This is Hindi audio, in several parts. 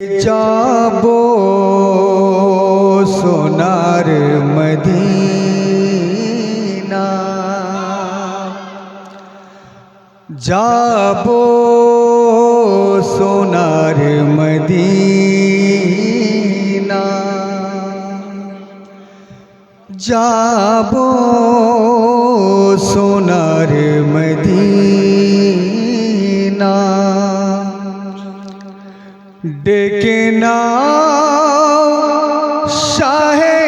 যাব সোনার মদিনা যাব সোনার মদিনা যাব সোনার ডেকে না শাহে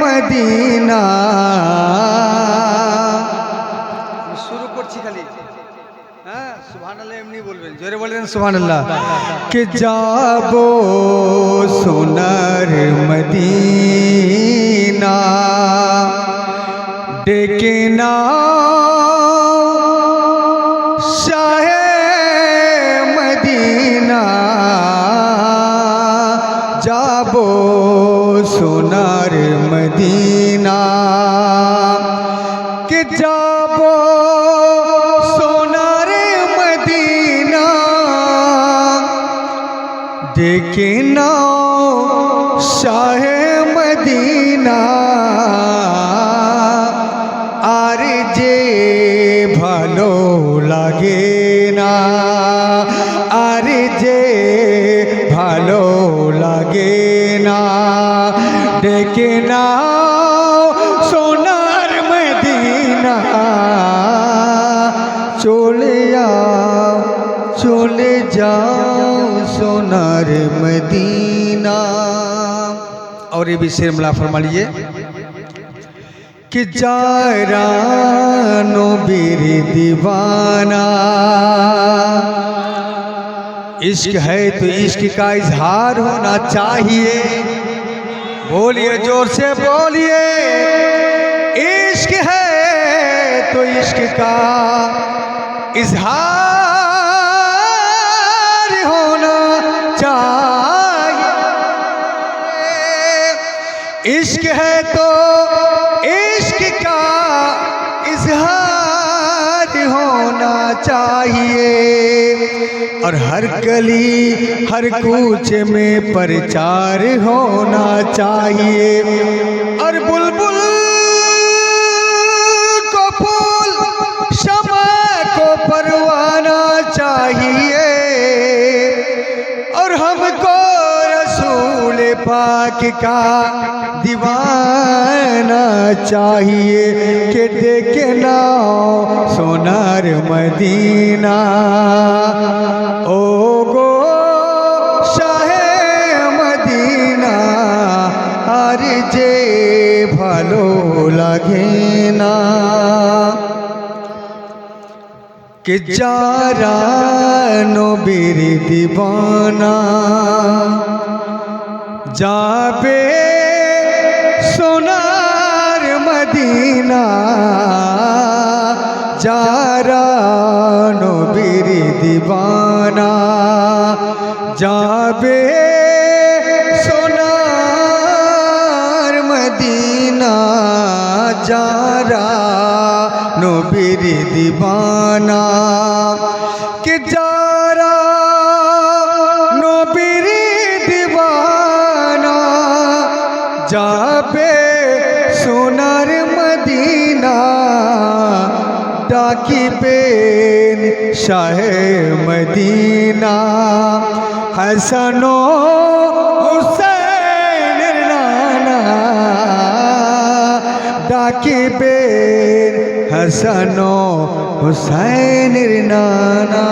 মদিনা। শুরু করছি খালি। হ্যাঁ সুবহান আল্লাহ এমনি বলবেন। জোরে বলবেন সুবহান আল্লাহ কে যাব সোনার মদিনা? সোনার মদিনা। কে যাব সোনার মদিনা? দেখে নাও শাহে মদিনা। के नाव सोनार मदीना। चले आओ, चले जाओ, सोनार मदीना। और ये भी शेर मिला, फरमाइए कि जारानो बीर दीवाना। इश्क है तो इश्क का इजहार होना चाहिए। बोलिए ज़ोर से बोलिए। इश्क है तो इश्क का इजहार होना चाहिए। इश्क है तो होना चाहिए। और हर गली हर कूचे में प्रचार होना चाहिए। और बुलबुल पाक का दीवाना चाहिए कि देखे ना सोनार मदीना ओ गो शाहे मदीना আর যে ভালো লাগে না কে যারা নবীর দিবানা যাবে সোনার মদিনা। যারা নবীর দিবানা যাবে সোনার মদিনা। যারা নবীর দিবানা মদিনা ডাকিবেন শাহে মদিনা। হাসানো হুসেনের নানা ডাকিবেন হাসানো হুসাইনের নানা।